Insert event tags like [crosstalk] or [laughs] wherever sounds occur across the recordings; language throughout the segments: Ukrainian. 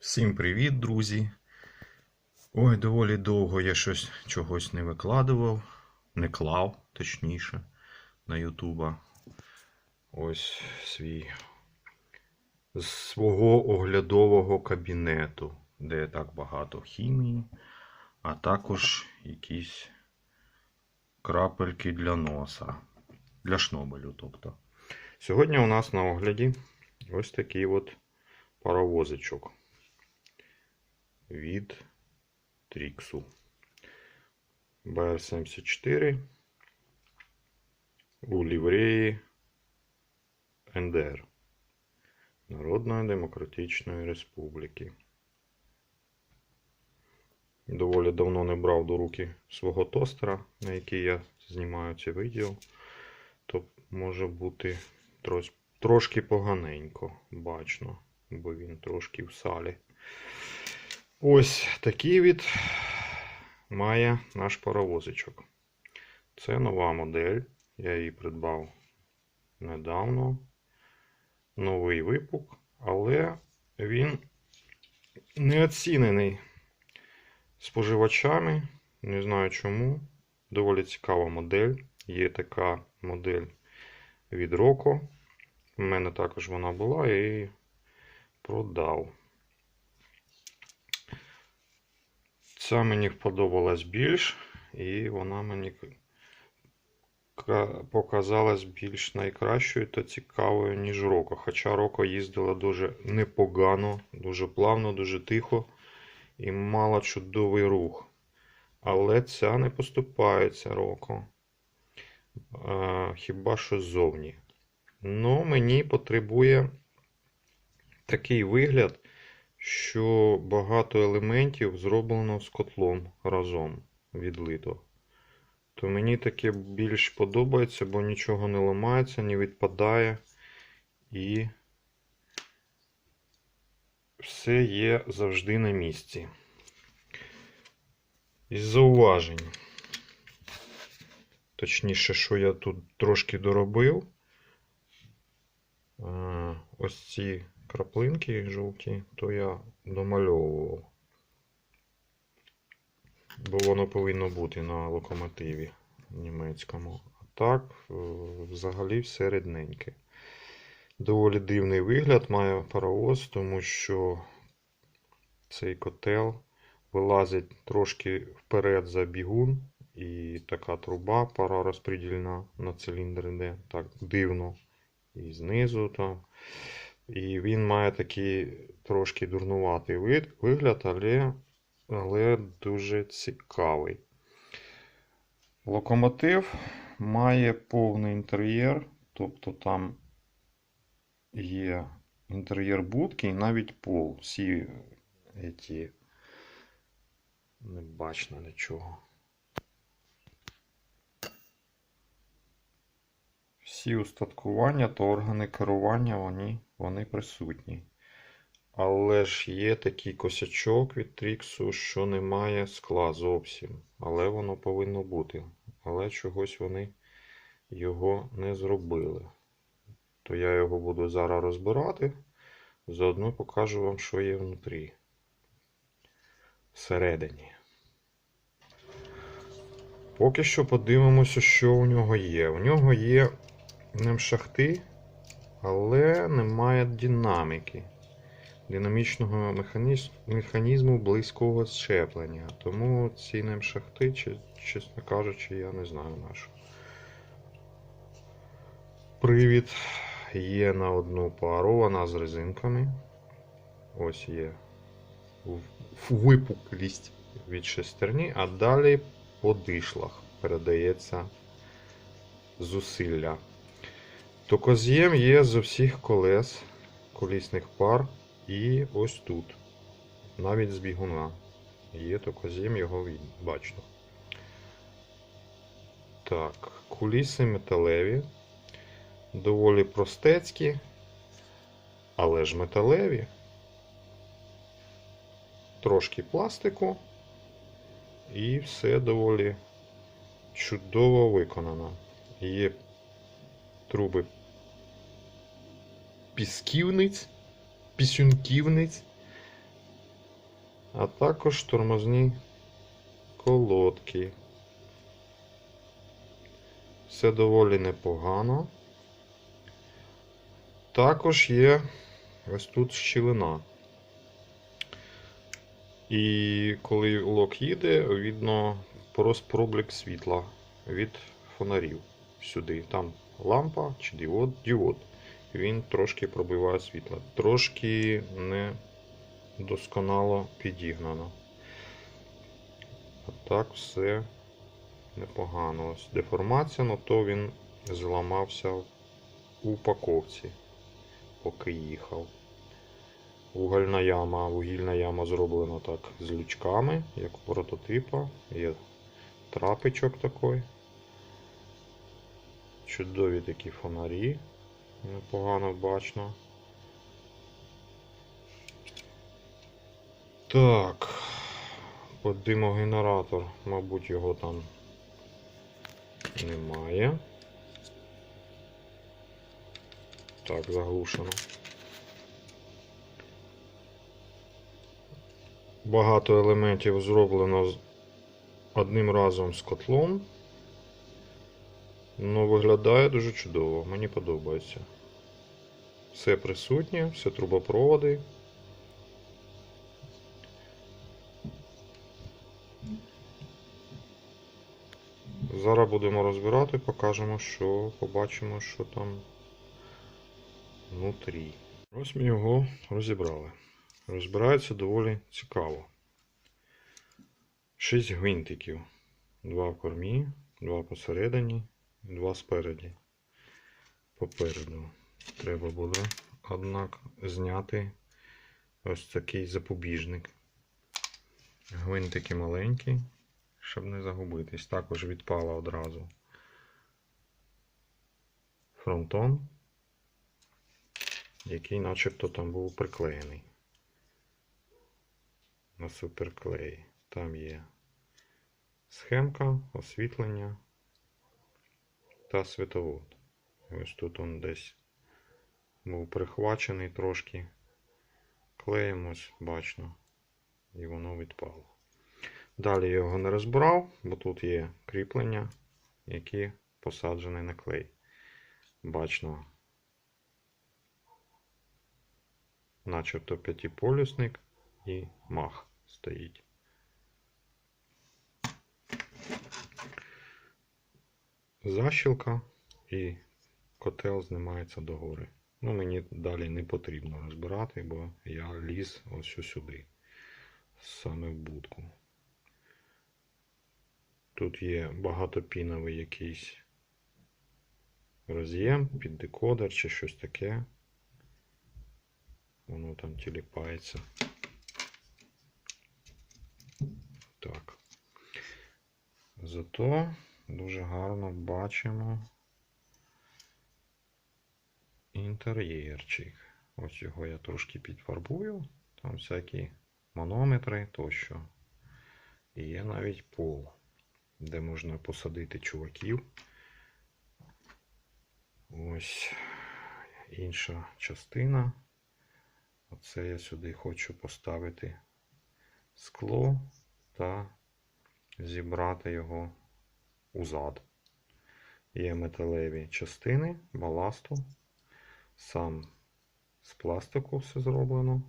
Всім привіт, друзі! Ой, доволі довго я щось чогось не викладував, не клав, точніше, на Ютуба. Ось свій з свого оглядового кабінету, де так багато хімії, а також якісь крапельки для носа, для шнобелю. тобто. Сьогодні у нас на огляді ось такий от паровозичок від Тріксу. BR74 у лівреї НДР Народної Демократичної Республіки. Доволі давно не брав до руки свого тостера, на який я знімаю це відео, то може бути трошки поганенько бачно, бо він трошки в салі. Ось такий від має наш паровозичок. Це нова модель. Я її придбав недавно. Новий випук, але він не оцінений споживачами. Не знаю чому. Доволі цікава модель. Є така модель від Роко. У мене також вона була, її продав. Ця мені сподобалась більш, і вона мені показалась більш найкращою та цікавою, ніж Роко. Хоча Роко їздила дуже непогано, дуже плавно, дуже тихо і мала чудовий рух. Але ця не поступається Роко. Хіба що ззовні. Ну, мені потребує такий вигляд що багато елементів зроблено з котлом разом відлито. То мені таке більш подобається, бо нічого не ламається, не відпадає і все є завжди на місці. Із зауважень. Точніше, що я тут трошки доробив. Е, Ось ці краплинки жовті, то я домальовував. Бо воно повинно бути на локомотиві німецькому. А так, е, взагалі все рідненьке. Доволі дивний вигляд має паровоз, тому що цей котел вилазить трошки вперед за бігун, і така труба парарозподільна на циліндр йде. Так дивно. І знизу там. І він має такий трошки дурнуватий вид, вигляд, але, але дуже цікавий. Локомотив має повний інтер'єр, тобто там є інтер'єр будки і навіть пол. Всі ці не бачно нічого. Всі устаткування та органи керування вони, вони присутні. Але ж є такий косячок від Тріксу, що немає скла зовсім. Але воно повинно бути. Але чогось вони його не зробили. То я його буду зараз розбирати. Заодно покажу вам, що є внутрі. Всередині. Поки що подивимося, що у нього є. У нього є шахти, але немає динаміки. Динамічного механізму, механізму близького щеплення. Тому ці ним шахти, чесно кажучи, я не знаю на що. Привід є на одну пару, вона з резинками. Ось є випуклість від шестерні, а далі по дишлах передається зусилля. Токоз'єм є з усіх колес колісних пар і ось тут. Навіть з бігуна. Є токоз'єм, його бачно. Так, куліси металеві. Доволі простецькі, але ж металеві. Трошки пластику. І все доволі чудово виконано. Є труби пісківниць, пісюнківниць а також тормозні колодки. Все доволі непогано. Також є ось тут щілина. І коли лок їде, видно просто світла від фонарів сюди. Там лампа чи діод, діод. Він трошки пробиває світло. Трошки не досконало підігнано. А так все непогано. Ось деформація, але то він зламався в упаковці, поки їхав. Вугільна яма, вугільна яма зроблена так з лючками, як у прототипа. Є трапичок такий. Чудові такі фонарі. Непогано бачно. Так. Димогенератор, мабуть, його там немає. Так, заглушено. Багато елементів зроблено одним разом з котлом. Ну, виглядає дуже чудово, мені подобається. Все присутнє, все трубопроводи. Зараз будемо розбирати, покажемо, що побачимо, що там внутрі. Ось ми його розібрали. Розбирається доволі цікаво. Шість гвинтиків. Два в кормі, два посередині, два спереді. Попереду. Треба буде, однак, зняти ось такий запобіжник. Гвинтики маленькі, щоб не загубитись. Також відпала одразу фронтон, який начебто там був приклеєний на суперклей. Там є схемка, освітлення та світовод. Ось тут он десь був прихвачений трошки клеєм, ось бачно, і воно відпало. Далі я його не розбирав, бо тут є кріплення, які посаджені на клей. Бачно, начебто п'ятиполюсник і мах стоїть. Защілка і котел знімається догори. Ну, мені далі не потрібно розбирати, бо я ліз ось сюди, саме в будку. Тут є багатопіновий якийсь роз'єм під декодер чи щось таке. Воно там тіліпається. Так. Зато дуже гарно бачимо інтер'єрчик. Ось його я трошки підфарбую. Там всякі манометри тощо. І є навіть пол, де можна посадити чуваків. Ось інша частина. Оце я сюди хочу поставити скло та зібрати його узад. Є металеві частини баласту. Сам з пластику все зроблено.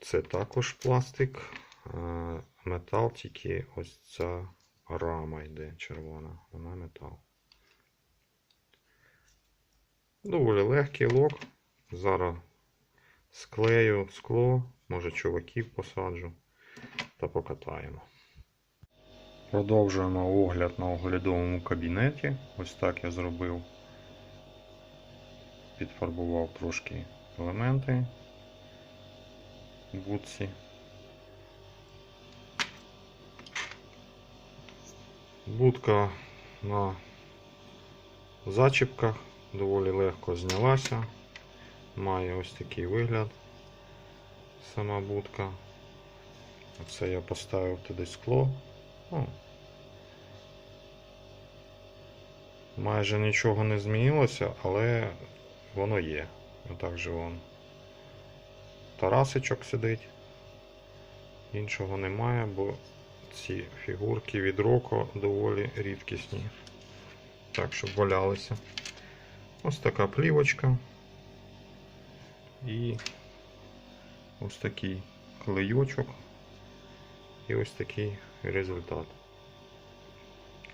Це також пластик. Е, Метал тільки ось ця рама йде червона. Вона метал. Доволі легкий лок. Зараз склею скло, може чуваків посаджу та покатаємо. Продовжуємо огляд на оглядовому кабінеті. Ось так я зробив. Підфарбував трошки елементи в будці. Будка на зачіпках доволі легко знялася. Має ось такий вигляд сама будка. Оце я поставив туди скло. Ну, майже нічого не змінилося, але воно є. Отак же вон Тарасичок сидить Іншого немає, бо ці фігурки від Роко доволі рідкісні. Так, щоб валялися. Ось така плівочка. І ось такий клейочок. І ось такий результат.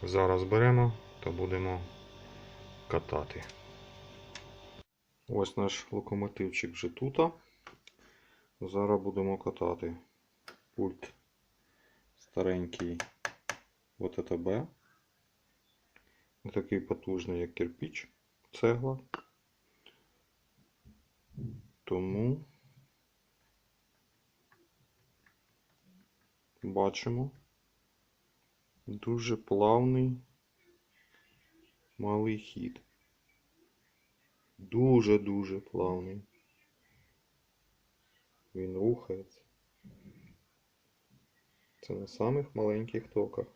Зараз беремо та будемо катати. Ось наш локомотивчик вже тут. Зараз будемо катати пульт старенький ВТТБ. Такий потужний, як кирпіч, цегла. Тому бачимо дуже плавний малий хід. Дуже-дуже плавний. Він рухається. Це на самих маленьких токах.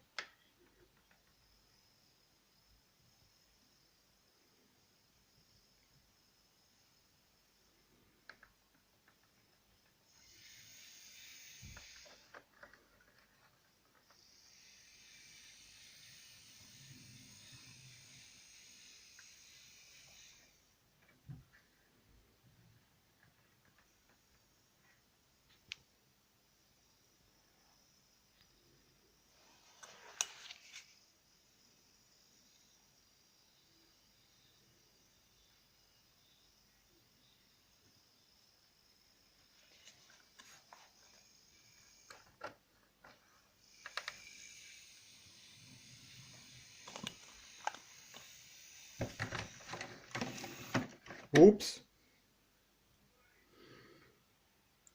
Упс.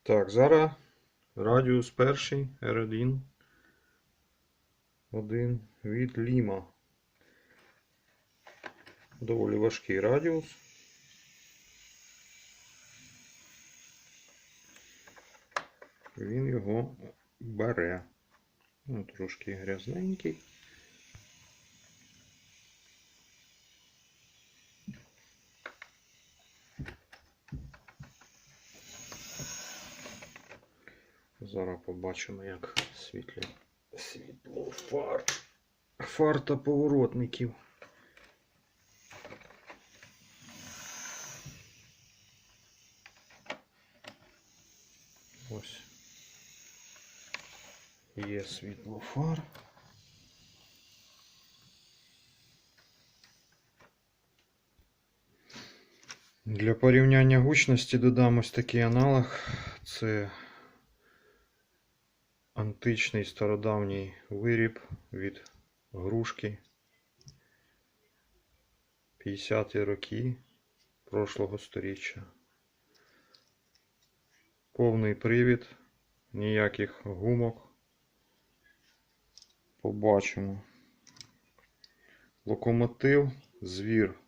Так, зараз радіус перший R1. Один від Ліма. Доволі важкий радіус. Він його бере. Ну, трошки грязненький. Побачимо, як світлі світло фар. Фар та поворотників. Ось. Є світло фар. Для порівняння гучності додам ось такий аналог. Це античний стародавній виріб від грушки 50-ті роки прошлого сторіччя. Повний привід, ніяких гумок. Побачимо. Локомотив, звір.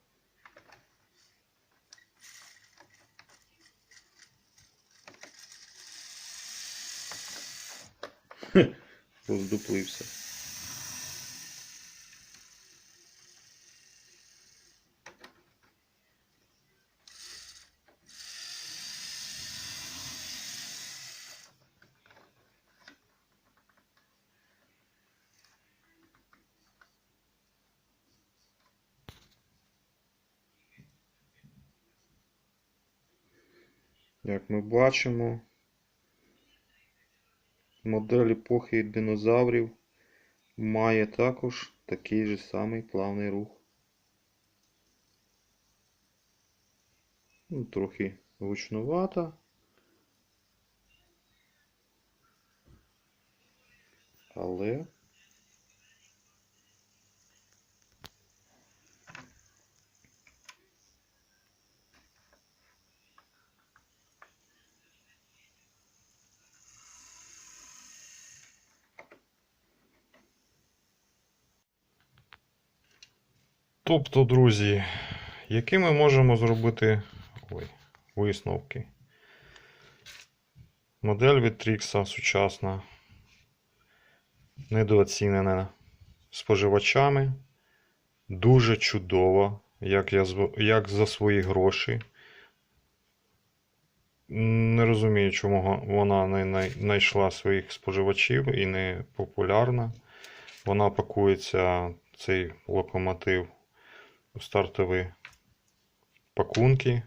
[laughs] Роздуплився. Як ми бачимо, модель епохи динозаврів має також такий же самий плавний рух. Ну, трохи гучнувата. Але Тобто, друзі, які ми можемо зробити ой, висновки? Модель від сучасна, недооцінена споживачами, дуже чудова, як, я, як за свої гроші. Не розумію, чому вона не знайшла своїх споживачів і не популярна. Вона пакується, цей локомотив, стартові пакунки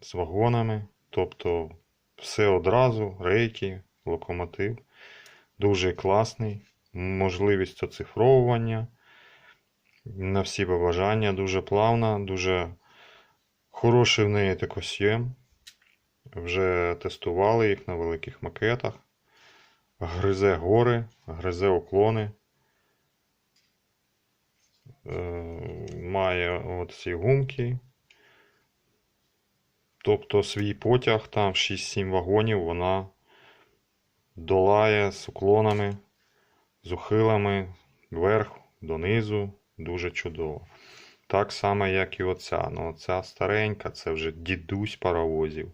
з вагонами. Тобто все одразу, рейки, локомотив. Дуже класний. Можливість оцифровування на всі побажання. Дуже плавна, дуже хороший в неї екосьєм. Вже тестували їх на великих макетах. Гризе гори, гризе уклони. Має от ці гумки. Тобто свій потяг, там 6-7 вагонів, вона долає з уклонами, з ухилами вверх, донизу. Дуже чудово. Так само, як і оця. Ну, оця старенька, це вже дідусь паровозів.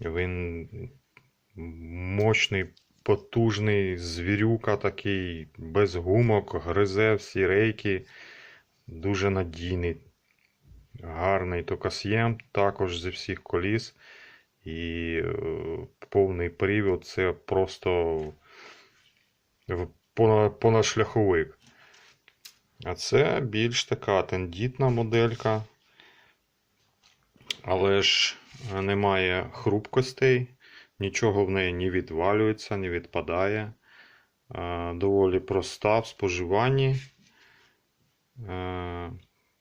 Він мощний, потужний звірюка такий, без гумок, гризе всі рейки. Дуже надійний, гарний токасьєм, також зі всіх коліс. І е, повний привід це просто в- пона- понадшляховик. А це більш така тендітна моделька. Але ж немає хрупкостей, нічого в неї не відвалюється, не відпадає. Е, Доволі проста в споживанні. Е,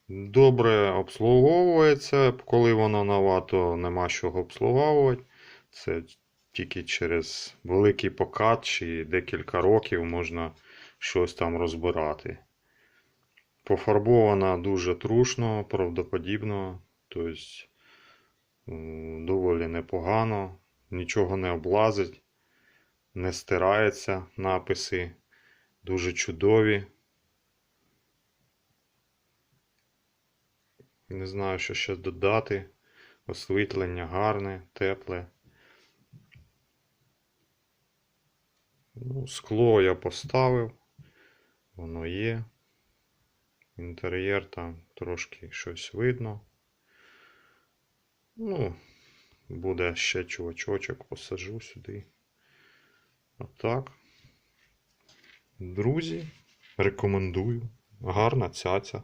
Добре обслуговується. Коли вона нова, то нема чого обслуговувати. Це тільки через великий покат чи декілька років можна щось там розбирати. Пофарбована дуже трушно, правдоподібно. Тобто доволі непогано, нічого не облазить, не стирається написи, дуже чудові. Не знаю, що ще додати. Освітлення гарне, тепле. Ну, скло я поставив. Воно є. Інтер'єр там трошки щось видно. Ну, буде ще чувачочок, посаджу сюди. Отак. Друзі, рекомендую. Гарна цяця.